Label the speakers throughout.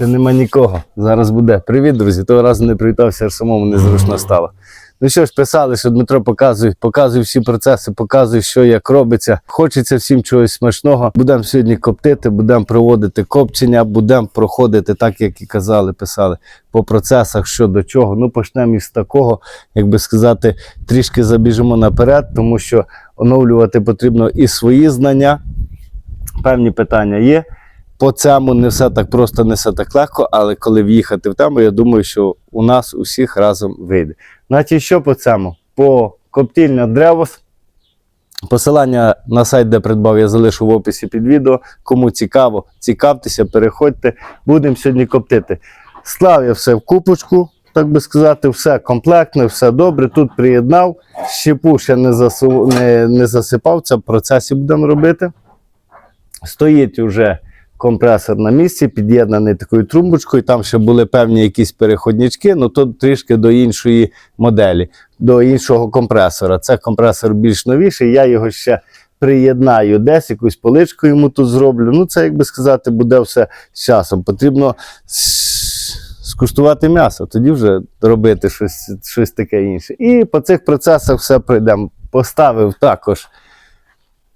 Speaker 1: Ще нема нікого. Зараз буде. Привіт, друзі. Того разу не привітався, аж самому незручно стало. Ну що ж, писали, що Дмитро показує, показує всі процеси, показує, що як робиться. Хочеться всім чогось смачного. Будемо сьогодні коптити, будемо проводити копчення, будемо проходити, так як і казали, писали, по процесах, що до чого. Ну, почнемо із такого, як би сказати, трішки забіжимо наперед, тому що оновлювати потрібно і свої знання. Певні питання є. По цьому не все так просто, не все так легко, але коли в'їхати в тему, я думаю, що у нас усіх разом вийде. Значить, що по цьому? По коптільня Древос. Посилання на сайт, де придбав, я залишу в описі під відео. Кому цікаво, цікавтеся, переходьте. Будемо сьогодні коптити. Склав я все в купочку, так би сказати, все комплектне, все добре. Тут приєднав. Щепу ще не, засу... не, не засипав, це в процесі будемо робити. Стоїть уже компресор на місці, під'єднаний такою трубочкою. Там ще були певні якісь переходнички, ну то трішки до іншої моделі, до іншого компресора. Це компресор більш новіший. Я його ще приєднаю десь, якусь поличку йому тут зроблю. Ну, це, як би сказати, буде все з часом. Потрібно скуштувати м'ясо, тоді вже робити щось, щось таке інше. І по цих процесах все пройдемо. Поставив також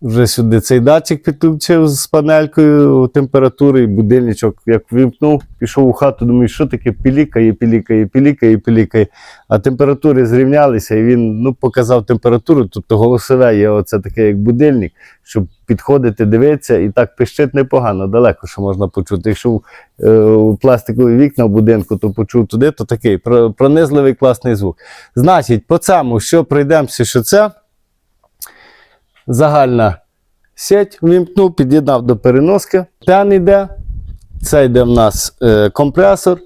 Speaker 1: вже сюди цей датчик підключив з панелькою температури, і будильничок, як вимкнув, пішов у хату, думаю, що таке пілікає, пілікає, пілікає, пілікає. А температури зрівнялися, і він ну, показав температуру, тобто голосове є оце таке, як будильник, щоб підходити, дивитися, і так пищить непогано, далеко що можна почути. Якщо е, пластикові вікна в будинку, то почув туди, то такий пронизливий класний звук. Значить, по цьому, що пройдемося, що це загальна сеть вимкнув, під'єднав до переноски. Тен йде, це йде в нас е, компресор,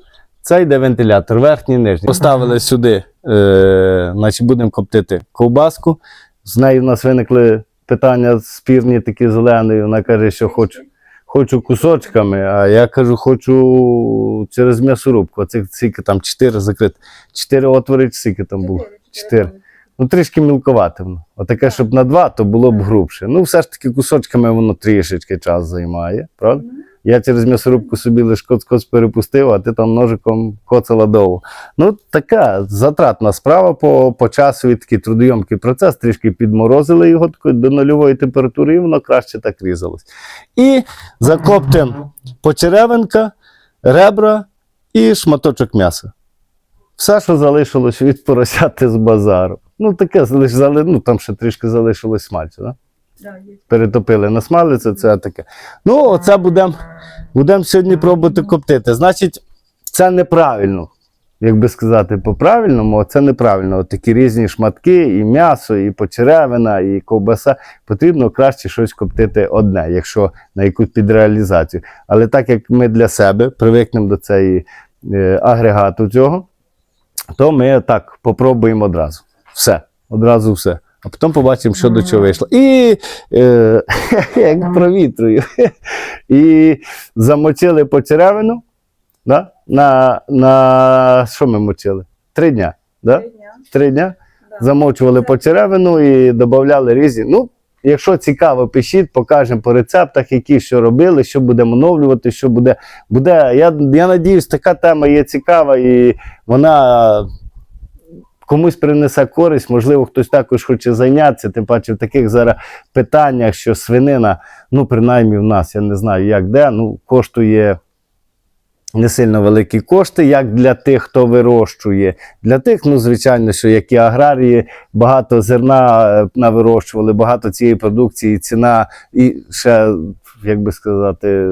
Speaker 1: це йде вентилятор, верхній нижній. Поставили сюди, е, значить будемо коптити ковбаску. З нею в нас виникли питання спірні, такі зелені. Вона каже, що хочу. Хочу кусочками, а я кажу, хочу через м'ясорубку. Оце скільки там чотири закрити. Чотири отвори, скільки там було? Чотири. Ну, трішки мілковате воно. Отаке, щоб на два, то було б грубше. Ну, все ж таки, кусочками воно трішечки час займає, правда? Я через м'ясорубку собі лише коц-коц перепустив, а ти там ножиком коцала довго. Ну, така затратна справа по, по часу і такий трудойомкий процес. Трішки підморозили його такою до нульової температури, і воно краще так різалось. І закоптимо почеревинка, ребра і шматочок м'яса. Все, що залишилось від поросяти з базару. Ну, таке залиш, зали, ну, там ще трішки залишилось смальцю, да?
Speaker 2: Да,
Speaker 1: перетопили на смалицю, це таке. Ну, оце будемо будем сьогодні пробувати коптити. Значить, це неправильно. Як би сказати, по-правильному, це неправильно. От такі різні шматки, і м'ясо, і почеревина, і ковбаса. Потрібно краще щось коптити одне, якщо на якусь підреалізацію. Але так як ми для себе привикнемо до цієї е, агрегату цього, то ми так попробуємо одразу. Все, одразу все. А потім побачимо, що до чого вийшло. І е, як провітрую. І замочили почеревину. Да? На, на що ми мочили? Три дня. Да?
Speaker 2: Три дня.
Speaker 1: Три дня.
Speaker 2: Да.
Speaker 1: Замочували почеревину і додавали різні. Ну, якщо цікаво, пишіть, покажемо по рецептах, які що робили, що будемо оновлювати, що буде. буде. Я, я надіюсь, така тема є цікава і вона комусь принесе користь, можливо, хтось також хоче зайнятися, тим паче в таких зараз питаннях, що свинина, ну, принаймні в нас, я не знаю, як де, ну, коштує не сильно великі кошти, як для тих, хто вирощує. Для тих, ну, звичайно, що як і аграрії, багато зерна е, навирощували, багато цієї продукції, ціна і ще, як би сказати,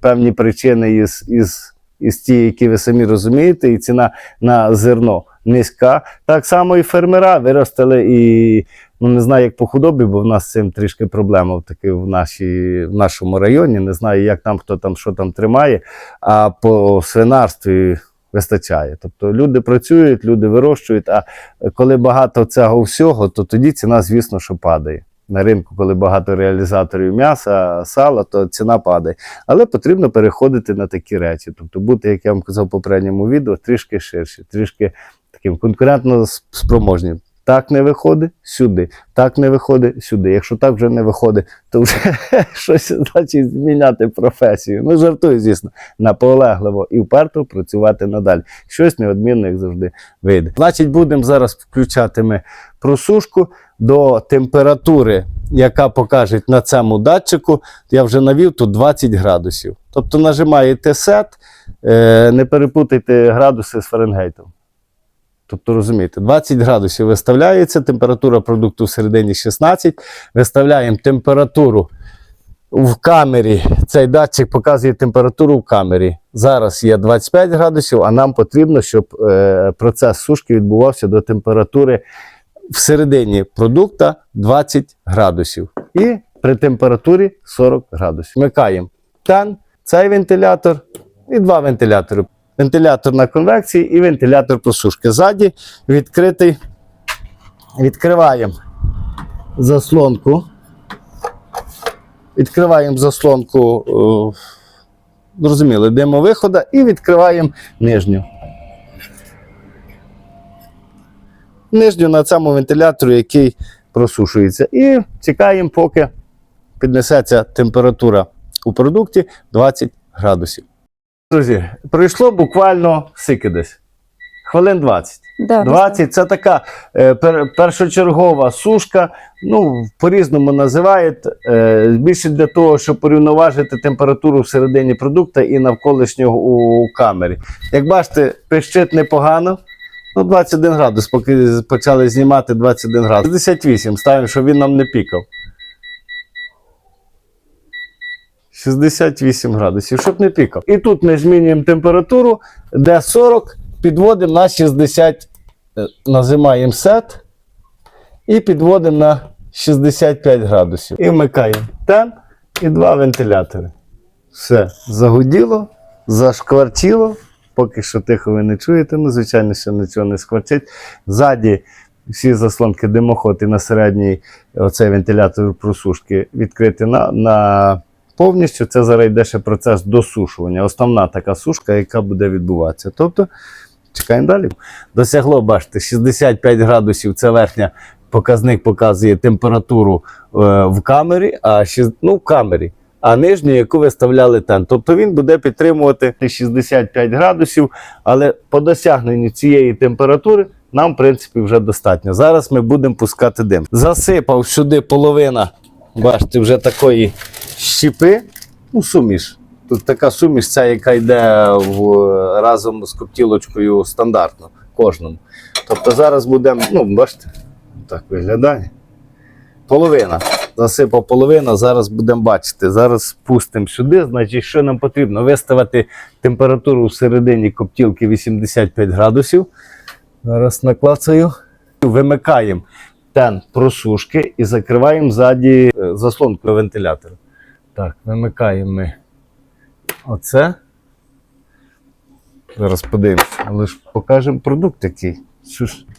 Speaker 1: певні причини із, із, із ті, які ви самі розумієте, і ціна на зерно низька. Так само і фермера виростили і ну не знаю, як по худобі, бо в нас з цим трішки проблема таки в, нашій, в нашому районі. Не знаю, як там хто там що там тримає, а по свинарстві вистачає. Тобто люди працюють, люди вирощують. А коли багато цього всього, то тоді ціна, звісно, що падає. На ринку, коли багато реалізаторів м'яса, сала, то ціна падає. Але потрібно переходити на такі речі. Тобто бути, як я вам казав в попередньому відео, трішки ширше, трішки таким конкурентно спроможним. Так не виходить сюди. Так не виходить сюди. Якщо так вже не виходить, то вже щось значить зміняти професію. Ну, жартую, звісно, наполегливо і вперто працювати надалі. Щось неодмінно, як завжди, вийде. Значить, будемо зараз включати ми просушку до температури, яка покаже на цьому датчику. Я вже навів тут 20 градусів. Тобто нажимаєте сет, не перепутайте градуси з Фаренгейтом. Тобто, розумієте, 20 градусів виставляється, температура продукту всередині 16. Виставляємо температуру в камері. Цей датчик показує температуру в камері. Зараз є 25 градусів, а нам потрібно, щоб е, процес сушки відбувався до температури всередині продукта 20 градусів. І при температурі 40 градусів. Вмикаємо тен, цей вентилятор і два вентилятори. Вентилятор на конвекції і вентилятор просушки. Ззаді відкритий. Відкриваємо заслонку. Відкриваємо заслонку, е, зрозуміли, димовихода і відкриваємо нижню. Нижню на цьому вентиляторі, який просушується. І чекаємо, поки піднесеться температура у продукті 20 градусів. Друзі, пройшло буквально скільки десь. Хвилин 20.
Speaker 2: Да,
Speaker 1: 20 це така е, пер, першочергова сушка. Ну, по-різному називають. Е, більше для того, щоб порівноважити температуру всередині продукту і навколишнього у камері. Як бачите, пищить непогано. Ну, 21 градус, поки почали знімати 21 градус. 68, ставимо, щоб він нам не пікав. 68 градусів, щоб не пікав. І тут ми змінюємо температуру, де 40, підводимо на 60, е, нажимаємо сет і підводимо на 65 градусів. І вмикаємо тен і два вентилятори. Все, загуділо, зашкварчило. Поки що тихо ви не чуєте, ну, звичайно, що нічого не скварчить. Ззаді всі заслонки димоход і на середній оцей вентилятор просушки відкриті на, на повністю. Це зараз йде ще процес досушування. Основна така сушка, яка буде відбуватися. Тобто, чекаємо далі. Досягло, бачите, 65 градусів це верхня. Показник показує температуру е, в камері, а ну, в камері, а нижню, яку виставляли тен. Тобто він буде підтримувати 65 градусів, але по досягненню цієї температури нам, в принципі, вже достатньо. Зараз ми будемо пускати дим. Засипав сюди половина, бачите, вже такої щіпи, ну, суміш. Тут така суміш, ця, яка йде в, разом з коптілочкою стандартно кожному. Тобто зараз будемо, ну, бачите, так виглядає. Половина. Засипав половину, зараз будемо бачити. Зараз спустимо сюди. Значить, що нам потрібно? Виставити температуру всередині коптілки 85 градусів. Зараз наклацаю. Вимикаємо тен просушки і закриваємо ззаді е, заслонку вентилятора. Так, вимикаємо ми оце. Зараз подивимося, але ж покажемо продукт який.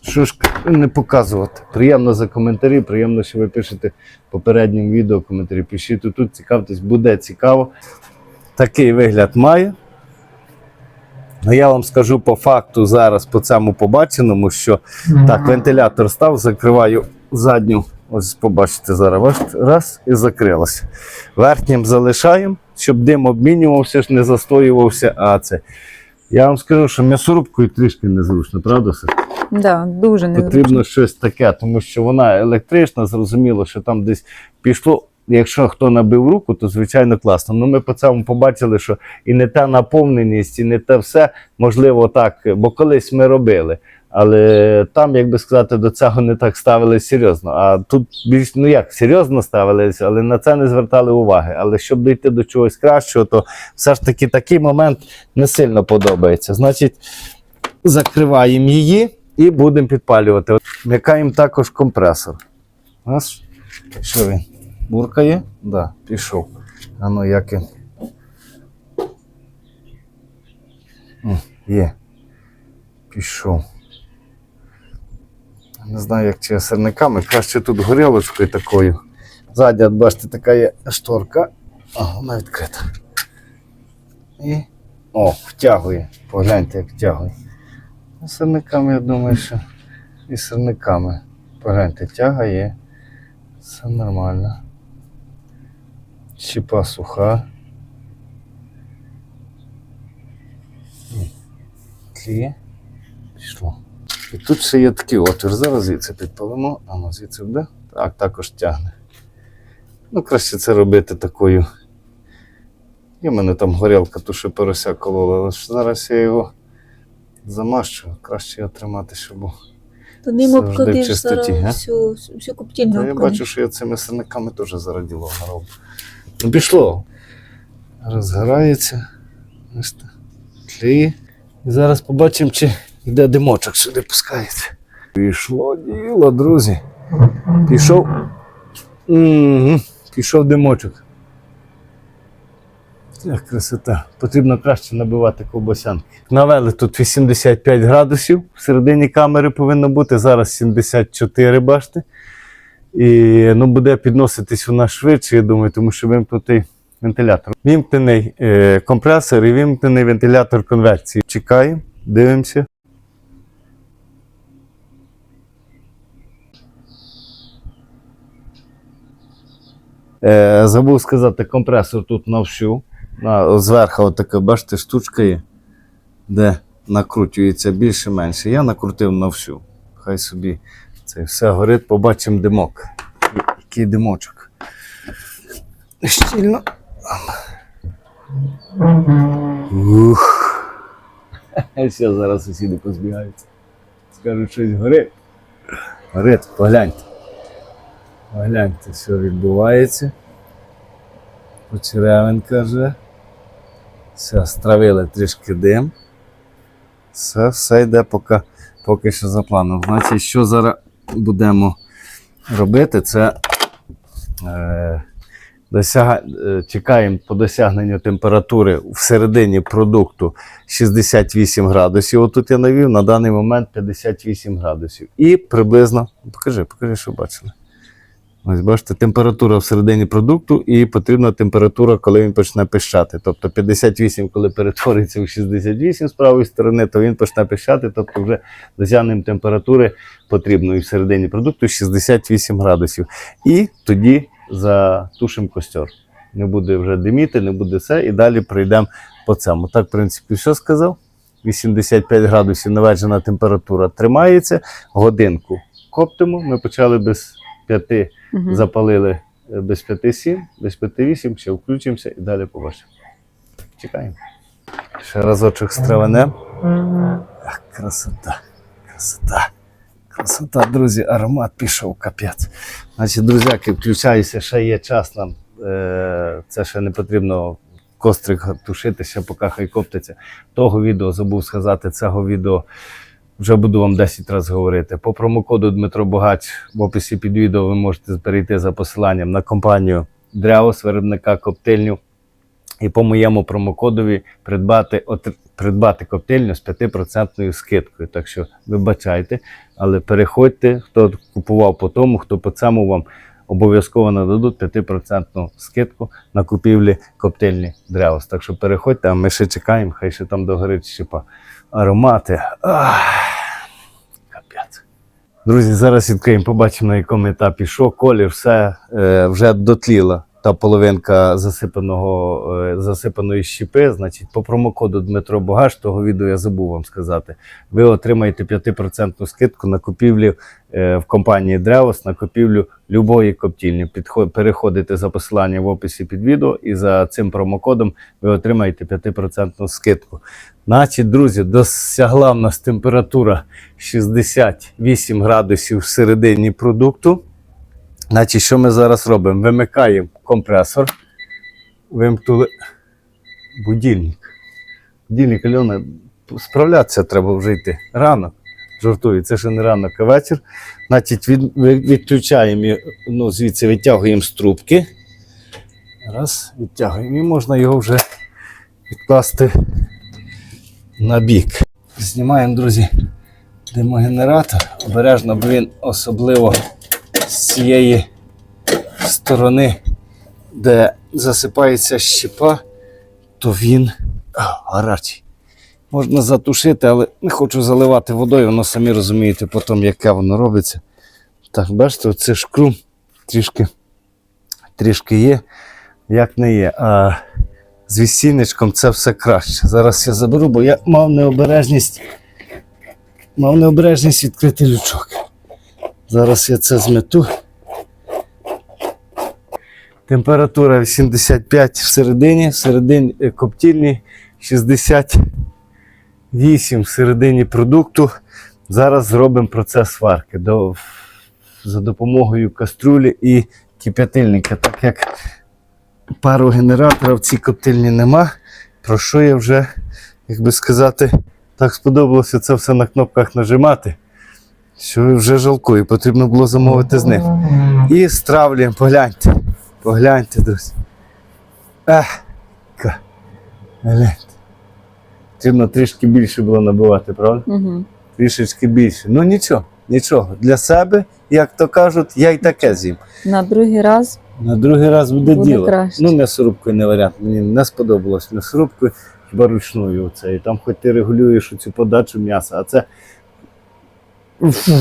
Speaker 1: Що ж, не показувати. Приємно за коментарі, приємно, що ви пишете попереднім відео коментарі. Пишіть тут, тут цікавтесь, буде цікаво. Такий вигляд має. Ну, я вам скажу по факту зараз по цьому побаченому, що так, вентилятор став, закриваю задню. Ось побачите зараз. Раз і закрилося. Верхнім залишаємо, щоб дим обмінювався, не застоювався. А це. Я вам скажу, що м'ясорубкою трішки незручно, правда?
Speaker 2: Да, дуже не
Speaker 1: Потрібно щось таке, тому що вона електрична, зрозуміло, що там десь пішло. Якщо хто набив руку, то звичайно класно. Ну ми по цьому побачили, що і не та наповненість, і не те все можливо так, бо колись ми робили. Але там, як би сказати, до цього не так ставились серйозно. А тут більш ну як серйозно ставились, але на це не звертали уваги. Але щоб дійти до чогось кращого, то все ж таки такий момент не сильно подобається. Значить, закриваємо її і будемо підпалювати. От Вмикаємо також компресор. Раз. Що він? Буркає? Да, пішов. А ну як він. Є. Пішов. Не знаю, як чи сирниками. Краще тут горілочкою такою. Ззаді, от бачите, така є шторка. О, вона відкрита. І. О, втягує. Погляньте, як втягує. Сирниками, я думаю, що і сирниками. Погляньте, тяга є. Все нормально. Щіпа суха. Ні. Тліє. Пішло. І тут ще є такий отвір. Зараз звідси підпалимо. А ну звідси буде? Так, також тягне. Ну, краще це робити такою. І в мене там горілка, ту що порося колола, але зараз я його замащу. Краще його тримати, щоб.
Speaker 2: То ним обкладиш зараз всю, всю коптільню
Speaker 1: Та я бачу, що я цими сирниками теж зараз діло. Ну, пішло. Розгорається. Ось так. І зараз побачимо, чи йде димочок сюди пускається. Пішло діло, друзі. Пішов. Угу. Пішов димочок. Як красота. Потрібно краще набивати ковбасянки. Навели тут 85 градусів. В середині камери повинно бути. Зараз 74, бачите. І ну, буде підноситись вона швидше, я думаю, тому що вимкнутий вентилятор. Вімкнений е, компресор і вімкнений вентилятор конвекції. Чекаємо, дивимося. Е, забув сказати, компресор тут на всю. На, зверху отака, бачите, штучка є, де накручується більше-менше. Я накрутив на всю. Хай собі це все горить, побачимо димок. Який димочок. Щільно. Ух. Ще зараз сусіди позбігаються. Скажуть, щось горить. Горить, погляньте. Погляньте, що відбувається. Почеревенька вже. Все, стравили трішки дим. Все, все йде поки, поки що за планом. Значить, що зараз будемо робити, це е, досяга, е, чекаємо по досягненню температури в середині продукту 68 градусів. Отут я навів на даний момент 58 градусів. І приблизно, покажи, покажи, що бачили. Ось бачите, температура всередині продукту і потрібна температура, коли він почне пищати. Тобто 58, коли перетвориться в 68 з правої сторони, то він почне пищати, тобто вже досягнемо температури потрібної всередині продукту 68 градусів. І тоді затушимо костер. Не буде вже диміти, не буде все, і далі пройдемо по цьому. Так, в принципі, що сказав? 85 градусів наведена температура тримається. Годинку коптимо. Ми почали без 5
Speaker 2: Мгм.
Speaker 1: запалили е, без 5-7, без 5-8, ще включимося і далі побачимо. Чекаємо. Ще разочок страванем. Ах, красота, красота. Красота, друзі, аромат пішов капець. Значить, друзяки, включаюся, ще є час нам. Е, це ще не потрібно кострик тушити, ще поки хай коптиться. Того відео забув сказати, цього відео вже буду вам 10 разів говорити. По промокоду Дмитро Богач в описі під відео ви можете перейти за посиланням на компанію Дряус, виробника коптильню. І по моєму промокодові придбати, от, придбати коптильню з 5% скидкою. Так що вибачайте, але переходьте, хто купував по тому, хто по цьому вам обов'язково нададуть 5% скидку на купівлі коптильні Дряус. Так що переходьте, а ми ще чекаємо, хай ще там догорить щепа. Аромати. Ах. Друзі, зараз відкриємо, побачимо, на якому етапі що, колір, все е, вже дотліла. Та половинка засипаного, е, засипаної щіпи, значить, по промокоду Дмитро Богаш, того відео я забув вам сказати. Ви отримаєте 5% скидку на купівлю е, в компанії Древос на купівлю любої коптільні. Переходите за посиланням в описі під відео, і за цим промокодом ви отримаєте 5% скидку. Значить, друзі, досягла в нас температура 68 градусів всередині продукту. Значить, що ми зараз робимо? Вимикаємо компресор, вимкнули будильник. Будильник, Альона, справлятися треба вже йти. Ранок. Жартую, це ще не ранок, а вечір. Значить, від, відключаємо, ну, звідси витягуємо з трубки. Раз, відтягуємо. І можна його вже відкласти на бік. Знімаємо, друзі, димогенератор. Обережно, бо він особливо з цієї сторони, де засипається щепа, то він гарячий. Можна затушити, але не хочу заливати водою, воно самі розумієте потім, яке воно робиться. Так, бачите, оце шкрум трішки, трішки є, як не є. А з вісільничком це все краще. Зараз я заберу, бо я мав необережність, мав необережність відкрити лючок. Зараз я це змету. Температура 85 всередині, всередині е, коптільні 68 всередині продукту. Зараз зробимо процес варки до, за допомогою каструлі і кип'ятильника. Так як пару генератора в цій коптильні нема, про що я вже, як би сказати, так сподобалося це все на кнопках нажимати, що вже жалкую, потрібно було замовити з них. І стравлюємо, погляньте. Погляньте, друзі. Ка. Гляньте. Потрібно трішки більше було набивати, правда?
Speaker 2: Угу.
Speaker 1: Трішечки більше. Ну нічого, нічого. Для себе, як то кажуть, я й таке з'їм.
Speaker 2: На другий раз
Speaker 1: На другий раз буде,
Speaker 2: Буде
Speaker 1: діло.
Speaker 2: краще.
Speaker 1: Ну, м'ясорубкою не варіант. Мені не сподобалось м'ясорубкою, хіба ручною оце. І там хоч ти регулюєш цю подачу м'яса, а це фу,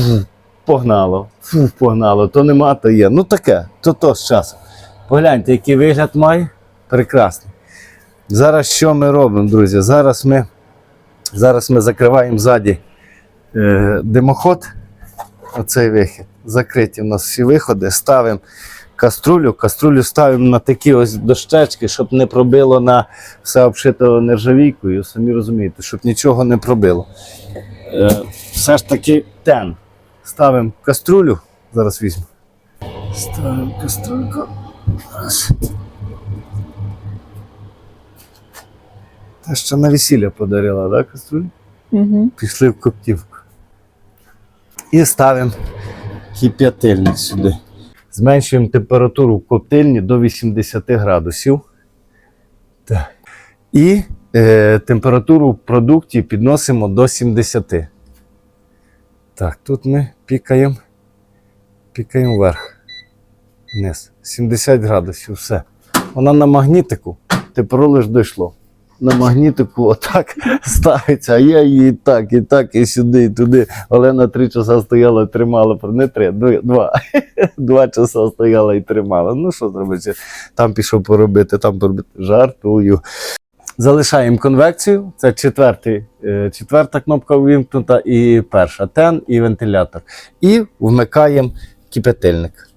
Speaker 1: погнало, фу, погнало. То нема, то є. Ну таке, то то з часом. Погляньте, який вигляд має. Прекрасний. Зараз що ми робимо, друзі? Зараз ми, зараз ми закриваємо ззаді е, димоход. Оцей вихід. Закриті в нас всі виходи. Ставимо каструлю. Каструлю ставимо на такі ось дощечки, щоб не пробило на все обшито нержавійкою. Самі розумієте, щоб нічого не пробило. Е, все ж таки тен. Ставимо каструлю. Зараз візьму. Ставимо каструльку. Та ще на весілля подарила, так, каструлю?
Speaker 2: угу.
Speaker 1: Пішли в коптівку. І ставимо кип'ятильник сюди. Зменшуємо температуру в коптильні до 80 градусів. Так. І е, температуру в продукті підносимо до 70. Так, тут ми пікаємо, пікаємо вверх. Вниз. 70 градусів, все. Вона на магнітику, тепер лиш дійшло. На магнітику отак ставиться, а я її так, і так, і сюди, і туди. Олена три часа стояла, тримала, не три, два. Два часа стояла і тримала. Ну що зробити? Там пішов поробити, там поробити. Жартую. Залишаємо конвекцію. Це четвертий, е, четверта кнопка увімкнута, і перша тен, і вентилятор. І вмикаємо кипятильник.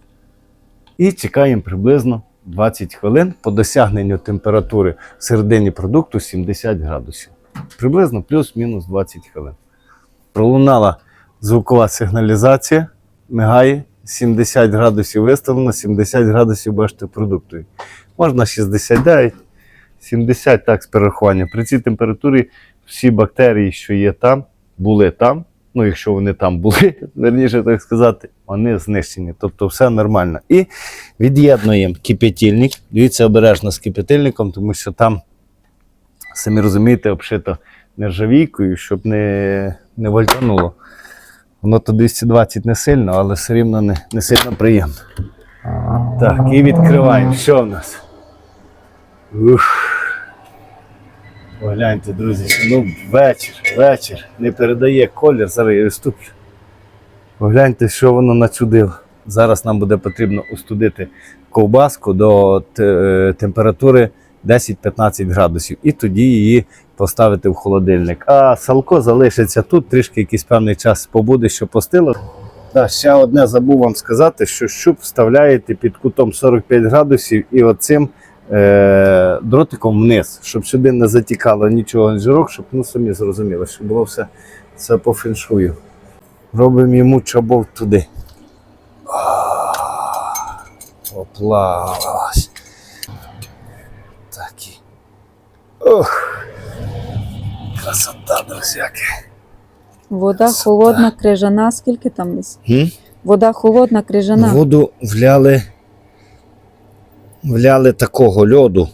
Speaker 1: І чекаємо приблизно 20 хвилин по досягненню температури середині продукту 70 градусів. Приблизно плюс-мінус 20 хвилин. Пролунала звукова сигналізація, мигає 70 градусів виставлено, 70 градусів бачите продукту. Можна 69, 70 так з перерахуванням. При цій температурі всі бактерії, що є там, були там. Ну, якщо вони там були, верніше так сказати, вони знищені. Тобто все нормально. І від'єднуємо кип'ятильник. Дивіться обережно з кип'ятильником, тому що там, самі розумієте, обшито нержавійкою, щоб не, не вальтануло. Воно то 220 не сильно, але все рівно не, не сильно приємно. Так, і відкриваємо. Що в нас? Ух. Погляньте, друзі, ну вечір, вечір. Не передає колір, зараз я виступлю. Погляньте, що воно начудило. Зараз нам буде потрібно остудити ковбаску до е, температури 10-15 градусів. І тоді її поставити в холодильник. А салко залишиться тут, трішки якийсь певний час побуде, що постило. Да, ще одне забув вам сказати, що щуп вставляєте під кутом 45 градусів і оцим е, дротиком вниз, щоб сюди не затікало нічого жирок, щоб ну самі зрозуміли, щоб було все, все по феншую. Робимо йому чобов туди. Опла. ось. Так і. Ох. Красота, друзяки.
Speaker 2: Вода
Speaker 1: Красота.
Speaker 2: холодна, крижана. Скільки там десь?
Speaker 1: Хм?
Speaker 2: Вода холодна, крижана.
Speaker 1: Воду вляли, вляли такого льоду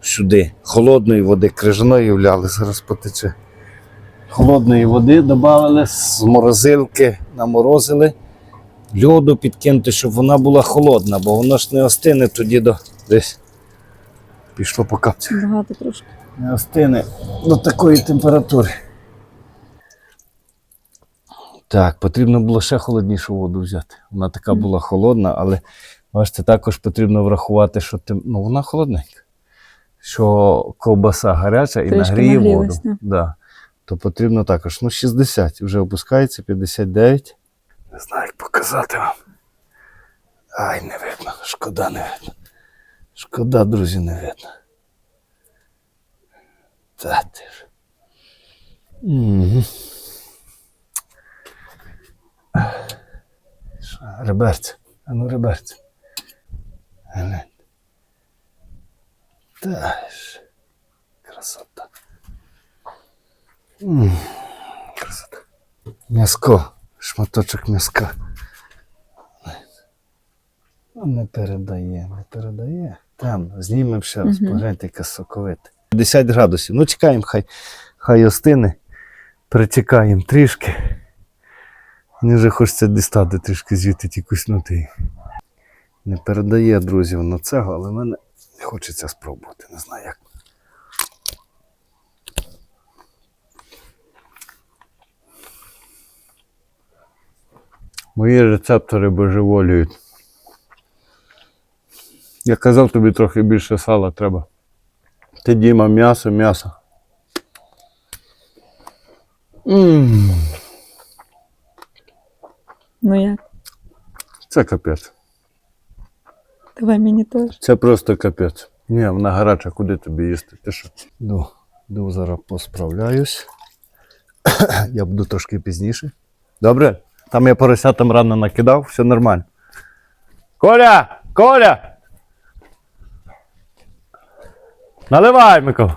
Speaker 1: сюди. Холодної води, крижаної вляли, зараз потече. Холодної води додали, з морозилки наморозили. Льоду підкинути, щоб вона була холодна, бо воно ж не остине тоді до десь. Пішло по капцях.
Speaker 2: Багато трошки.
Speaker 1: Не остине до такої температури. Так, потрібно було ще холоднішу воду взяти. Вона така була холодна, але бачите, також потрібно врахувати, що тим, ну, вона холодненька. Що ковбаса гаряча і
Speaker 2: Трішки
Speaker 1: нагріє воду.
Speaker 2: да.
Speaker 1: То потрібно також. Ну, 60 вже опускається, 59. Не знаю, як показати вам. Ай, не видно. Шкода, не видно. Шкода, друзі, не видно. Та ти ж. Угу. Реберце. А ну, реберце. Глянь. Та ж. Красота. М, Красота. М'яско. Шматочок м'яска. Ну, Не передає, не передає. Там, знімемо ще раз, погляньте, яке соковите. 50 градусів. Ну, чекаємо, хай, хай остине. Притікаємо трішки. Мені вже хочеться дістати трішки звідти ті куснути. Не передає, друзі, воно цього, але мене хочеться спробувати. Не знаю як. Мої рецептори божеволюють. Я казав тобі трохи більше сала треба. Ти Діма, м'ясо, м'ясо.
Speaker 2: Ну як?
Speaker 1: Це капець.
Speaker 2: Давай мені теж.
Speaker 1: Це просто капець. Ні, вона гаряча, куди тобі їсти? Ти що? Ну, ну зараз посправляюсь. я буду трошки пізніше. Добре? Там я поросятам рано накидав, все нормально. Коля! Коля! Наливай, Микола!